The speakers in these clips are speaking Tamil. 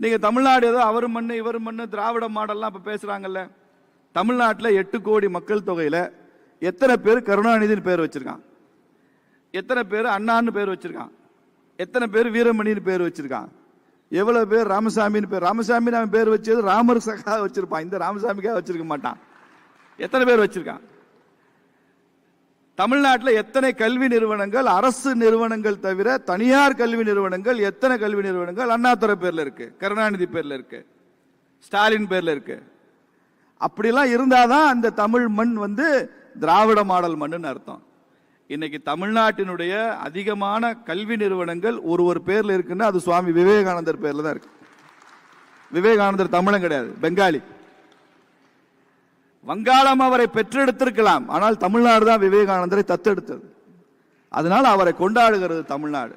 நீங்க தமிழ்நாடு ஏதோ அவர் மண்ணு இவர் மண்ணு திராவிட மாடல்லாம் இப்ப பேசுறாங்கல்ல. தமிழ்நாட்டில் எட்டு கோடி மக்கள் தொகையில எத்தனை பேர் கருணாநிதினு பேர் வச்சிருக்கான்? எத்தனை பேர் அண்ணான்னு பேர் வச்சிருக்கான்? எத்தனை பேர் வீரமணின்னு பேர் வச்சிருக்கான்? எவ்வளவு பேர் ராமசாமின்னு பேர் ராமசாமின்னு அவன் பேர் வச்சது ராமர் சகா வச்சிருப்பான். இந்த ராமசாமிக்காக வச்சிருக்க மாட்டான். எத்தனை பேர் வச்சிருக்கான்? தமிழ்நாட்டில் எத்தனை கல்வி நிறுவனங்கள் அரசு நிறுவனங்கள் தவிர தனியார் கல்வி நிறுவனங்கள் எத்தனை கல்வி நிறுவனங்கள்? அண்ணாதுரை பேரில் இருக்கு கருணாநிதி பேரில் இருக்கு ஸ்டாலின் பேரில் இருக்கு. அப்படிலாம் இருந்தாதான் அந்த தமிழ் மண் வந்து திராவிட மாடல் மண்ணுன்னு அர்த்தம். இன்னைக்கு தமிழ்நாட்டினுடைய அதிகமான கல்வி நிறுவனங்கள் ஒரு ஒரு பேரில் இருக்குன்னா அது சுவாமி விவேகானந்தர் பேரில் தான் இருக்கு. விவேகானந்தர் தமிழன் கிடையாது பெங்காலி. வங்காளம் அவரை பெற்றெடுத்திருக்கலாம். ஆனால் தமிழ்நாடு தான் விவேகானந்தரை தத்தெடுத்தது. அதனால் அவரை கொண்டாடுகிறது தமிழ்நாடு.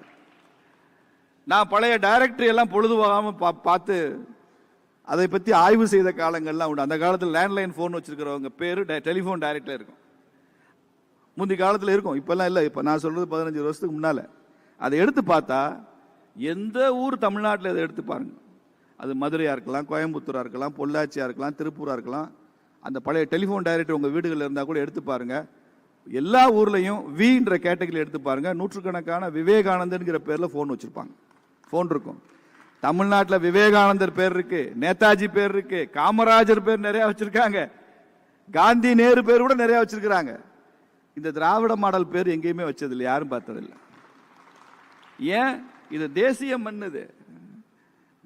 நான் பழைய டைரக்டரி எல்லாம் பொழுதுபோகாம பா- பார்த்து அதை பற்றி ஆய்வு செய்த காலங்கள்லாம் உண்டு. அந்த காலத்தில் லேண்ட்லைன் ஃபோன் வச்சுருக்கிறவங்க பேர் டெலிஃபோன் டைரக்ட்ல இருக்கும். முந்தி காலத்தில் இருக்கும். இப்போல்லாம் இல்லை. இப்போ நான் சொல்கிறது பதினஞ்சு வருஷத்துக்கு முன்னால். அதை எடுத்து பார்த்தா எந்த ஊர் தமிழ்நாட்டில் இதை எடுத்து பாருங்க. அது மதுரையாக இருக்கலாம் கோயம்புத்தூராக இருக்கலாம் பொள்ளாச்சியாக இருக்கலாம் திருப்பூராக இருக்கலாம். அந்த பழைய டெலிஃபோன் டைரக்டர் உங்கள் வீடுகளில் இருந்தால் கூட எடுத்து பாருங்கள் எல்லா ஊர்லேயும் வின்ற கேட்டகரியில் எடுத்து பாருங்கள் நூற்றுக்கணக்கான விவேகானந்தன்கிற பேரில் ஃபோன் வச்சுருப்பாங்க. ஃபோன் இருக்கும். தமிழ்நாட்டில் விவேகானந்தர் பேர் இருக்குது நேதாஜி பேர் இருக்குது காமராஜர் பேர் நிறையா வச்சுருக்காங்க. காந்தி நேரு பேர் கூட நிறையா வச்சுருக்கிறாங்க. இந்த திராவிட மாடல் பேர் எங்கேயுமே வச்சதில்லை யாரும் பார்த்ததில்லை. ஏன்? இது தேசிய மண் இது.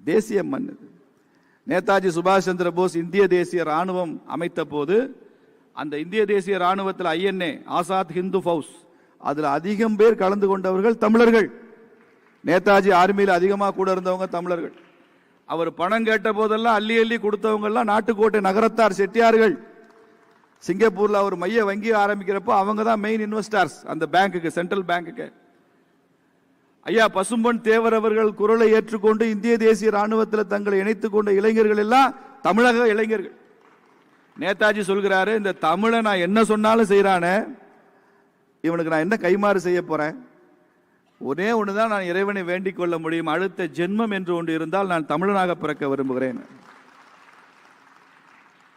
தேசிய மண் இது. நேதாஜி சுபாஷ் சந்திர போஸ் இந்திய தேசிய ராணுவம் அமைத்த போது அந்த இந்திய தேசிய ராணுவத்தில் ஐஎன்ஏ ஆசாத் ஹிந்து ஃபவுஸ் அதில் அதிகம் பேர் கலந்து கொண்டவர்கள் தமிழர்கள். நேதாஜி ஆர்மியில் அதிகமாக கூட இருந்தவங்க தமிழர்கள். அவர் பணம் கேட்ட போதெல்லாம் அள்ளி அள்ளி கொடுத்தவங்க எல்லாம் நாட்டுக்கோட்டை நகரத்தார் செட்டியார்கள். சிங்கப்பூரில் அவர் மைய வங்கி ஆரம்பிக்கிறப்போ அவங்க தான் மெயின் இன்வெஸ்டார்ஸ் அந்த பேங்க்குக்கு சென்ட்ரல் பேங்க்குக்கு ஐயா பசும்பொன் தேவர் அவர்கள் குரலை ஏற்றுக்கொண்டு இந்திய தேசிய ராணுவத்தில் தங்களை இணைத்துக் கொண்ட இளைஞர்கள் எல்லாம் தமிழக இளைஞர்கள். நேதாஜி சொல்கிறாரு இந்த தமிழை நான் என்ன சொன்னாலும் செய்யறானே இவனுக்கு நான் என்ன கைமாறு செய்ய போறேன்? ஒரே ஒண்ணுதான் நான் இறைவனை வேண்டிக் கொள்ள முடியும். அடுத்த ஜென்மம் என்று ஒன்று இருந்தால் நான் தமிழனாக பிறக்க விரும்புகிறேன்.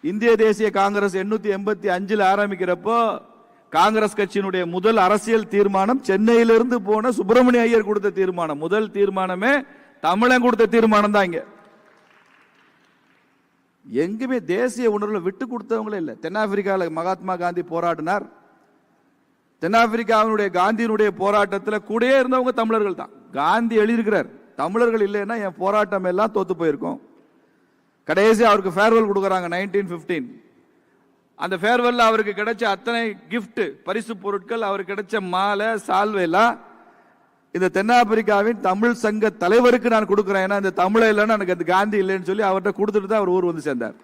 இந்திய தேசிய காங்கிரஸ் எண்ணூத்தி எண்பத்தி அஞ்சில் ஆரம்பிக்கிறப்போ காங்கிரஸ் கட்சியினுடைய முதல் அரசியல் தீர்மானம் சென்னையிலிருந்து போன சுப்பிரமணிய ஐயர் கொடுத்த தீர்மானம். முதல் தீர்மானமே தமிழன் கொடுத்த தீர்மானம் தான் இங்க. எங்குமே தேசிய உணர்வுல விட்டு கொடுத்தவங்களே இல்லை. தென்னாப்பிரிக்காவில் மகாத்மா காந்தி போராடினார். தென்னாப்பிரிக்காவினுடைய காந்தியினுடைய போராட்டத்தில் கூடயே இருந்தவங்க தமிழர்கள் தான். காந்தி எழுதியிருக்கிறார் தமிழர்கள் இல்லைன்னா என் போராட்டம் எல்லாம் தோத்து போயிருக்கோம். கடைசி அவருக்கு ஃபேர்வெல் கொடுக்குறாங்க நைன்டீன் ஃபிஃப்டீன் அந்த ஃபேர்வெல்ல அவருக்கு கிடைச்ச அத்தனை கிஃப்ட் பரிசு பொருட்கள் அவருக்கு கிடைச்ச மாலை சால்வை இந்த தென்னாப்பிரிக்காவின் தமிழ் சங்க தலைவருக்கு நான் கொடுக்குறேன். ஏன்னா இந்த தமிழை இல்லைன்னா எனக்கு அந்த காந்தி இல்லைன்னு சொல்லி அவர்கிட்ட கொடுத்துட்டு தான் அவர் ஊர் வந்து சேர்ந்தார்.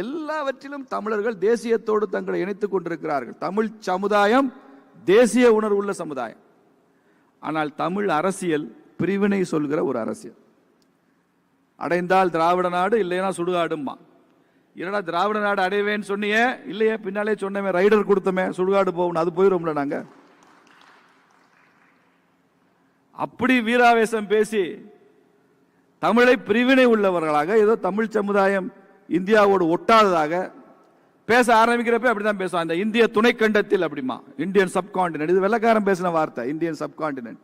எல்லாவற்றிலும் தமிழர்கள் தேசியத்தோடு தங்களை இணைத்துக் கொண்டிருக்கிறார்கள். தமிழ் சமுதாயம் தேசிய உணர்வுள்ள சமுதாயம். ஆனால் தமிழ் அரசியல் பிரிவினை சொல்கிற ஒரு அரசியல். அடைந்தால் திராவிட நாடு இல்லைன்னா சுடுகாடும்மா. என்னடா திராவிட நாடு அடைவேன்னு சொன்னியே? இல்லையே பின்னாலே சொன்னமே ரைடர் கொடுத்தமே சுடுகாடு போகணும் அது போயிடும்ல நாங்க. அப்படி வீராவேசம் பேசி தமிழை பிரிவினை உள்ளவர்களாக ஏதோ தமிழ் சமுதாயம் இந்தியாவோடு ஒட்டாததாக பேச ஆரம்பிக்கிறப்ப அப்படிதான் பேசுவோம் அந்த இந்திய துணைக்கண்டத்தில் அப்படிமா இந்தியன் சப்கான்டினென்ட் இது வெள்ளக்காரன் பேசின வார்த்தை இந்தியன் சப்கான்டினென்ட்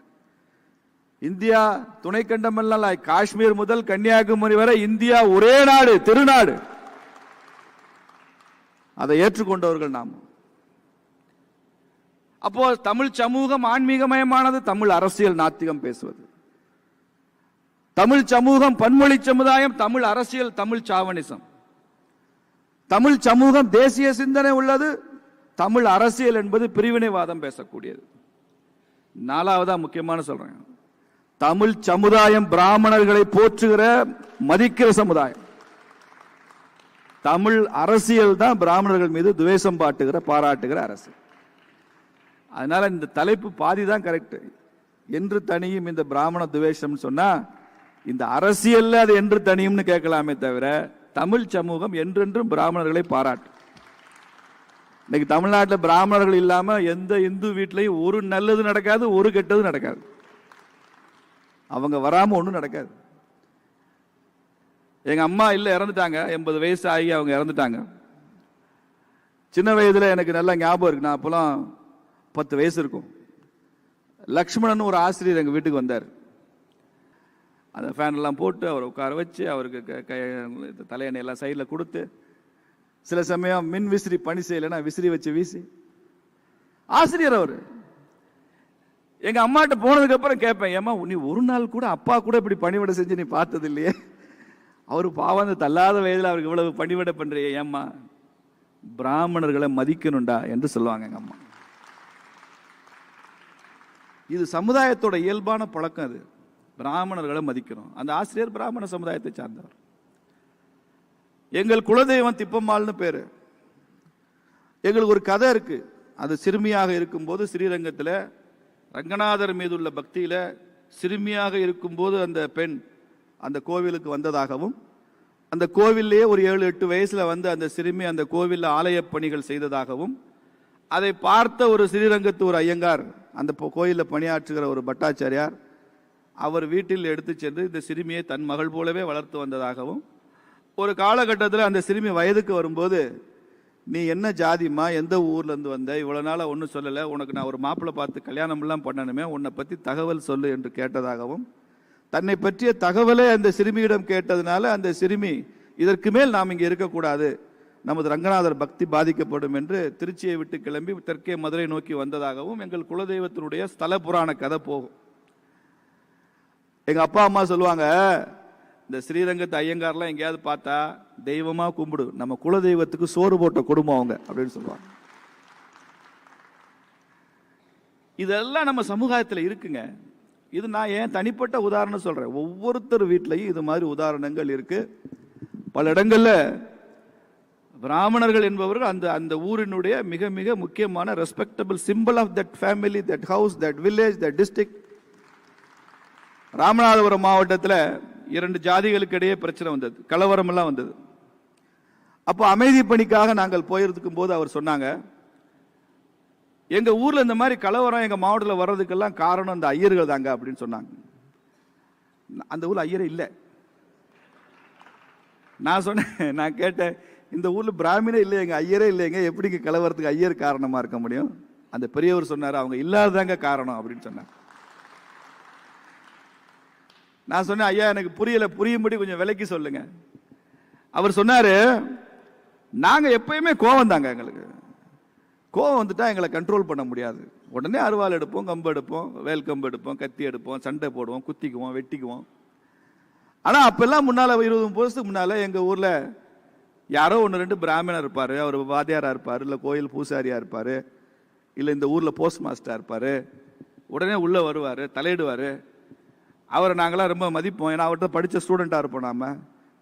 இந்தியா துணைக்கண்டம் எல்லாம் இல்ல. காஷ்மீர் முதல் கன்னியாகுமரி வரை இந்தியா ஒரே நாடு திருநாடு. அதை ஏற்றுக்கொண்டவர்கள் நாம். அப்போ தமிழ் சமூகம் ஆன்மீகமயமானது தமிழ் அரசியல் நாத்திகம் பேசுவது. தமிழ் சமூகம் பன்மொழி சமுதாயம் தமிழ் அரசியல் தமிழ் சாவணிசம். தமிழ் சமூகம் தேசிய சிந்தனை உள்ளது தமிழ் அரசியல் என்பது பிரிவினைவாதம் பேசக்கூடியது. நாலாவதா முக்கியமான சொல்றேன். தமிழ் சமுதாயம் பிராமணர்களை போற்றுகிற மதிக்கிற சமுதாயம். தமிழ் அரசியல் தான் பிராமணர்கள் மீது துவேஷம் பாட்டுகிற பாராட்டுகிற அரசு. அதனால இந்த தலைப்பு பாதி தான் கரெக்ட் என்று தனியும் இந்த பிராமண துவேஷம் சொன்னா இந்த அரசியல்ல அது என்று தனியும்னு கேட்கலாமே தவிர தமிழ் சமூகம் என்றென்றும் பிராமணர்களை பாராட்டும். இன்னைக்கு தமிழ்நாட்டில் பிராமணர்கள் இல்லாம எந்த இந்து வீட்லயும் ஒரு நல்லது நடக்காது ஒரு கெட்டது நடக்காது. அவங்க வராம ஒன்றும் நடக்காது. எங்கள் அம்மா இல்லை இறந்துட்டாங்க. எண்பது வயசு ஆகி அவங்க இறந்துட்டாங்க. சின்ன வயதில் எனக்கு நல்ல ஞாபகம் இருக்கு. நான் அப்போலாம் பத்து வயசு இருக்கும். லக்ஷ்மணன் ஒரு ஆசிரியர் எங்கள் வீட்டுக்கு வந்தார். அந்த ஃபேன்லாம் போட்டு அவரை உட்கார வச்சு அவருக்கு க- தலையணை எல்லாம் சைடில் கொடுத்து சில சமயம் மின் விசிறி பணி செய்யலைன்னா விசிறி வச்சு வீசி. ஆசிரியர் அவர். எங்கள் அம்மாட்ட போனதுக்கப்புறம் கேட்பேன் ஏம்மா நீ ஒரு நாள் கூட அப்பா கூட இப்படி பணிவிட செஞ்சு நீ பார்த்தது இல்லையே அவர் பாவம் அந்த தள்ளாத வயதில் அவருக்கு இவ்வளவு பணிவிட பண்ணுறீங்க ஏம்மா? பிராமணர்களை மதிக்கணும்டா என்று சொல்லுவாங்க எங்கள் அம்மா. இது சமுதாயத்தோட இயல்பான பழக்கம் அது. பிராமணர்களை மதிக்கணும். அந்த ஆசிரியர் பிராமண சமுதாயத்தை சார்ந்தவர். எங்கள் குலதெய்வம் திப்பம்மாள்னு பேர். எங்களுக்கு ஒரு கதை இருக்குது அது சிறுமியாக இருக்கும்போது ஸ்ரீரங்கத்தில் ரங்கநாதர் மீது உள்ள பக்தியில் சிறுமியாக இருக்கும்போது அந்த பெண் அந்த கோவிலுக்கு வந்ததாகவும் அந்த கோவில்லையே ஒரு ஏழு எட்டு வயசில் வந்து அந்த சிறுமி அந்த கோவிலில் ஆலயப் பணிகள் செய்ததாகவும் அதை பார்த்த ஒரு ஸ்ரீரங்கத்து ஒரு ஐயங்கார் அந்த கோயிலில் பணியாற்றுகிற ஒரு பட்டாச்சாரியார் அவர் வீட்டில் எடுத்து சென்று இந்த சிறுமியை தன் மகள் போலவே வளர்த்து வந்ததாகவும் ஒரு காலகட்டத்தில் அந்த சிறுமி வயதுக்கு வரும்போது நீ என்ன ஜாதிம்மா? எந்த ஊர்லேருந்து வந்த? இவ்வளோ நாளாக ஒன்றும் சொல்லலை. உனக்கு நான் ஒரு மாப்பிள்ளை பார்த்து கல்யாணம்லாம் பண்ணணுமே. உன்னை பற்றி தகவல் சொல்லு என்று கேட்டதாகவும் தன்னை பற்றிய தகவலை அந்த சிறுமியிடம் கேட்டதுனால அந்த சிறுமி இதற்கு மேல் நாம் இங்கே இருக்கக்கூடாது. நமது ரங்கநாதர் பக்தி பாதிக்கப்படும் என்று திருச்சியை விட்டு கிளம்பி தெற்கே மதுரை நோக்கி வந்ததாகவும் எங்கள் குலதெய்வத்தினுடைய ஸ்தல புராண கதை போகும். எங்கள் அப்பா அம்மா சொல்லுவாங்க இந்த ஸ்ரீரங்கத்து ஐயங்கார்லாம் எங்கேயாவது பார்த்தா தெய்வமாக கும்பிடு. நம்ம குலதெய்வத்துக்கு சோறு போட்ட குடும்பம் அவங்க அப்படின்னு சொல்லுவாங்க. இதெல்லாம் நம்ம சமுதாயத்தில் இருக்குங்க. இது நான் ஏன் தனிப்பட்ட உதாரணம் சொல்கிறேன் ஒவ்வொருத்தர் வீட்லையும் இது மாதிரி உதாரணங்கள் இருக்குது பல இடங்களில் பிராமணர்கள் என்பவர்கள் அந்த அந்த ஊரினுடைய மிக மிக முக்கியமான respectable simple of that family that house that village that district Ramanathapuram மாவட்டத்தில் இரண்டு ஜாதிகளுக்கு இடையே பிரச்சனை வந்தது. கலவரமெல்லாம் வந்தது. அப்போ அமைதி பணிக்காக நாங்கள் போயிருக்கும் போது அவர் சொன்னாங்க எங்கள் ஊரில் இந்த மாதிரி கலவரம் எங்கள் மாவட்டத்தில் வர்றதுக்கெல்லாம் காரணம் இந்த ஐயர்கள் தாங்க அப்படின்னு சொன்னாங்க. அந்த ஊரில் ஐயரே இல்லை. நான் சொன்னேன் நான் கேட்டேன் இந்த ஊரில் பிராமணே இல்லைங்க ஐயரே இல்லைங்க எப்படிங்க கலவரத்துக்கு ஐயர் காரணமாக இருக்க முடியும்? அந்த பெரியவர் சொன்னார் அவங்க இல்லாததாங்க காரணம் அப்படின்னு சொன்னாங்க. நான் சொன்னேன் ஐயா எனக்கு புரியல புரியும்படி கொஞ்சம் விலைக்கு சொல்லுங்க. அவர் சொன்னாரு நாங்க எப்பயுமே கோவம் தாங்க எங்களுக்கு. கோவம் வந்துட்டா எங்களை கண்ட்ரோல் பண்ண முடியாது. உடனே அருவாள் எடுப்போம் கம்பு எடுப்போம் வேல் கம்பு எடுப்போம் கத்தி எடுப்போம் சண்டை போடுவோம் குத்திக்குவோம் வெட்டிக்குவோம். ஆனால் அப்போல்லாம் முன்னால் இருபது முப்பது வருஷத்துக்கு எங்கள் ஊரில் யாரோ ஒன்று ரெண்டு பிராமணர் இருப்பார். அவர் வாத்தியாராக இருப்பார் இல்லை கோயில் பூசாரியாக இருப்பார் இல்லை இந்த ஊரில் போஸ்ட் மாஸ்டராக இருப்பார். உடனே உள்ளே வருவார் தலையிடுவார். அவரை நாங்களாம் ரொம்ப மதிப்போம். ஏன்னா அவர்கிட்ட படித்த ஸ்டூடெண்ட்டாக இருப்போம் நாம.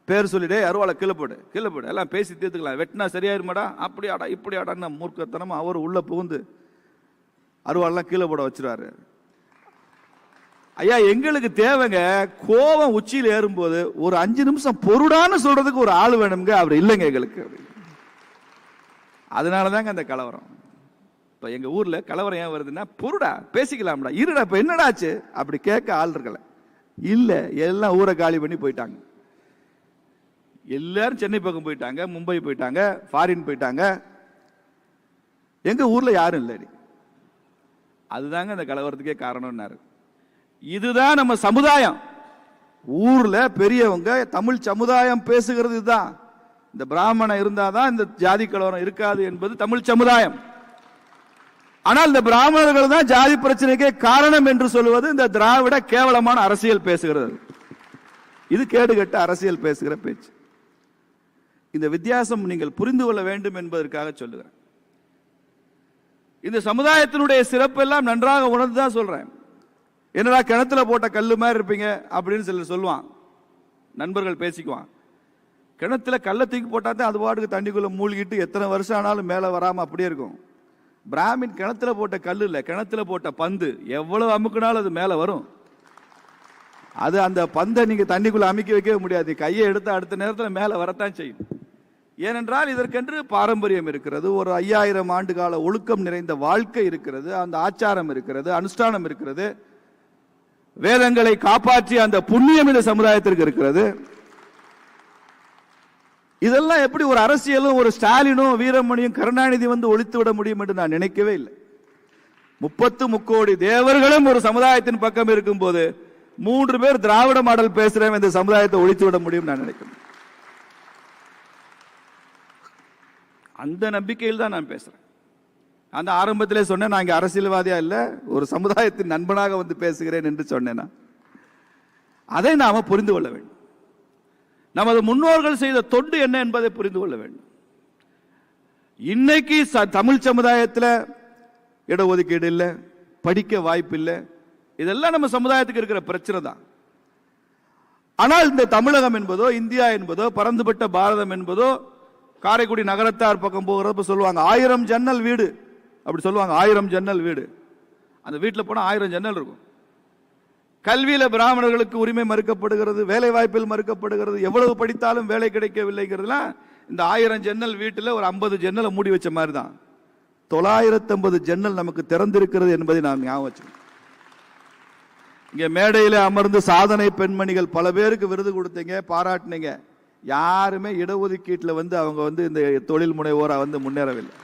பேர் சொல்லிடே அருவாளை கீழே போடு கீழே போடு எல்லாம் பேசி தீர்த்துக்கலாம். வெட்டினா சரியாயிருமாடா? அப்படி ஆடா இப்படி ஆடான்னு மூர்க்கத்தனமா அவர் உள்ள புகுந்து அருவாளெலாம் கீழே போட வச்சிருவாரு. ஐயா எங்களுக்கு தேவைங்க கோபம் உச்சியில் ஏறும்போது ஒரு அஞ்சு நிமிஷம் பொருடான்னு சொல்றதுக்கு ஒரு ஆள் வேணுங்க அவர் இல்லைங்க எங்களுக்கு. அதனால தாங்க அந்த கலவரம். இப்போ எங்கள் ஊரில் கலவரம் ஏன் வருதுன்னா பொருடா பேசிக்கலாம்டா இருடா இப்போ என்னடாச்சு அப்படி கேட்க ஆள் இருக்கல. இல்லை எல்லாம் ஊரை காலி பண்ணி போயிட்டாங்க. எல்லாரும் சென்னை பக்கம் போயிட்டாங்க மும்பை போயிட்டாங்க ஃபாரின் போயிட்டாங்க. எங்கள் ஊரில் யாரும் இல்லை அதுதாங்க அந்த கலவரத்துக்கே காரணம்னாரு. இதுதான் நம்ம சமுதாயம். ஊரில் பெரியவங்க தமிழ் சமுதாயம் பேசுகிறது இதுதான். இந்த பிராமணன் இருந்தாதான் இந்த ஜாதி கலவரம் இருக்காது என்பது தமிழ் சமுதாயம். ஆனால் இந்த பிராமணர்கள் தான் ஜாதி பிரச்சனைக்கே காரணம் என்று சொல்வது இந்த திராவிட கேவலமான அரசியல் பேசுகிறது. இது கேடுகட்ட அரசியல் பேசுகிற பேச்சு. இந்த வித்தியாசம் நீங்கள் புரிந்து கொள்ள வேண்டும் என்பதற்காக சொல்லுகிறேன். இந்த சமுதாயத்தினுடைய சிறப்பு எல்லாம் நன்றாக உணர்ந்து தான் சொல்றேன். என்னடா கிணத்துல போட்ட கல் மாதிரி இருப்பீங்க அப்படின்னு சிலர் சொல்லுவான். நண்பர்கள் பேசிக்குவான். கிணத்துல கல்லை தூக்கி போட்டா தான் அது பாட்டுக்கு தண்ணிக்குள்ள மூழ்கிட்டு எத்தனை வருஷம் ஆனாலும் மேலே வராமல் அப்படியே இருக்கும். பிராமின் கிணத்துல போட்ட கல் இல்லை கிணத்துல போட்ட பந்து. எவ்வளவு அமுக்குனாலும் அது மேலே வரும். அது அந்த பந்தை நீங்க தண்ணிக்குள்ள அமுக்கி வைக்கவே முடியாது. கையை எடுத்த அடுத்த நேரத்தில் மேலே வரத்தான் செய்யும். ஏனென்றால் இதற்கென்று பாரம்பரியம் இருக்கிறது. ஒரு ஐயாயிரம் ஆண்டு கால ஒழுக்கம் நிறைந்த வாழ்க்கை இருக்கிறது. அந்த ஆச்சாரம் இருக்கிறது அனுஷ்டானம் இருக்கிறது. வேதங்களை காப்பாற்றிய அந்த புண்ணியம் இந்த சமுதாயத்திற்கு இருக்கிறது. இதெல்லாம் எப்படி ஒரு அரசியலும் ஒரு ஸ்டாலினும் வீரமணியும் கருணாநிதி வந்து ஒழித்து விட முடியும் என்று நான் நினைக்கவே இல்லை. முப்பத்து முக்கோடி தேவர்களும் ஒரு சமுதாயத்தின் பக்கம் இருக்கும் போது மூன்று பேர் திராவிட மாடல் பேசுறேன் இந்த சமுதாயத்தை ஒழித்து விட முடியும் நான் நினைக்கிறேன். அந்த நம்பிக்கையில் தான் நான் பேசுகிறேன் அந்த ஆரம்பத்திலே சொன்னேன் நான் இங்கே அரசியல்வாதியாக இல்லை ஒரு சமுதாயத்தின் நண்பனாக வந்து பேசுகிறேன் என்று சொன்னேன்னா நான். அதை நாம் புரிந்து கொள்ள வேண்டும். நமது முன்னோர்கள் செய்த தொண்டு என்ன என்பதை புரிந்து கொள்ள வேண்டும். இன்னைக்கு ச- தமிழ் சமுதாயத்தில் இடஒதுக்கீடு இல்லை படிக்க வாய்ப்பு இல்லை இதெல்லாம் நம்ம சமுதாயத்துக்கு இருக்கிற பிரச்சனை தான். ஆனால் இந்த தமிழகம் என்பதோ இந்தியா என்பதோ பறந்துபட்ட பாரதம் என்பதோ காரைக்குடி நகரத்தார் பக்கம் போகிறப்ப சொல்லுவாங்க ஆயிரம் ஜன்னல் வீடு. அப்படி சொல்லுவாங்க ஆயிரம் ஜன்னல் வீடு. அந்த வீட்டில் போனால் ஆயிரம் ஜன்னல் இருக்கும். கல்வியில் பிராமணர்களுக்கு உரிமை மறுக்கப்படுகிறது வேலை வாய்ப்பில் மறுக்கப்படுகிறது எவ்வளவு படித்தாலும் வேலை கிடைக்கவில்லைங்கிறதுலாம் இந்த ஆயிரம் ஜன்னல் வீட்டில் ஒரு ஐம்பது ஜன்னலை மூடி வச்ச மாதிரி தான் தொள்ளாயிரத்தம்பது ஜன்னல் நமக்கு திறந்திருக்கிறது என்பதை நாம் ஞாபகம் வச்சுக்கணும். இங்கே மேடையில் அமர்ந்து சாதனை பெண்மணிகள் பல பேருக்கு விருது கொடுத்தீங்க பாராட்டினீங்க. யாருமே இடஒதுக்கீட்டில் வந்து அவங்க வந்து இந்த தொழில் முனைவோராக வந்து முன்னேறவில்லை.